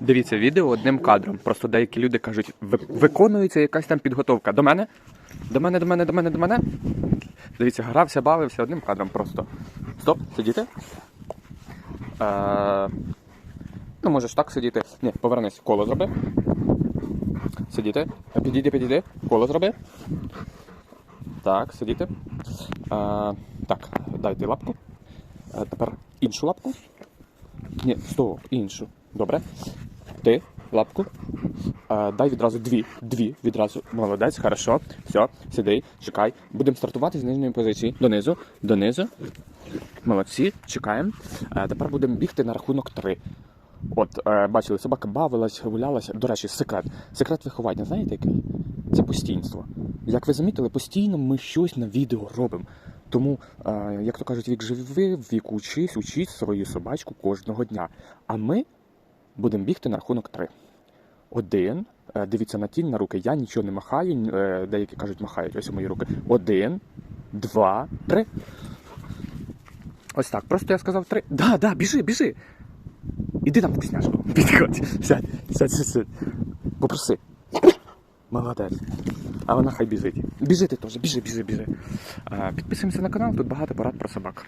Дивіться відео одним кадром. Просто деякі люди кажуть, виконується якась там підготовка. До мене? До мене, до мене, до мене, до мене. Дивіться, грався, бавився одним кадром просто. Стоп, сидіти. Е, ну, можеш так сидіти. Ні, повернись, коло зроби. Сидіти. Підійди, підійди. Коло зроби. Так, сидіти. Е, так, дайте лапку. Е, тепер іншу лапку. Ні, стоп, іншу. Добре. Ти, лапку. Е, дай відразу дві. Дві відразу. Молодець, хорошо. Все, сиди, чекай. Будемо стартувати з нижньої позиції. Донизу, донизу. Молодці, чекаємо. Е, тепер будемо бігти на рахунок три. От, е, бачили, собака бавилась, гулялася. До речі, секрет. Секрет виховання, знаєте який? Це постійство. Як ви замітили, постійно ми щось на відео робимо. Тому, е, як то кажуть, вік живи, вік учись, учіть свою собачку кожного дня. А ми будемо бігти на рахунок три. Один. Е, Дивіться на тінь, на руки. Я нічого не махаю. е, Деякі кажуть, махають. Ось у мої руки. Один, два, три. Ось так. Просто я сказав три. Да, да, біжи, біжи. Іди там вкусняшку. Підходь. Сядь, сядь, сядь, сядь. Попроси. Молодець. А вона хай біжить. Біжи ти теж, біжи, біжи, біжи. Е, Підписуємося на канал, тут багато порад про собак.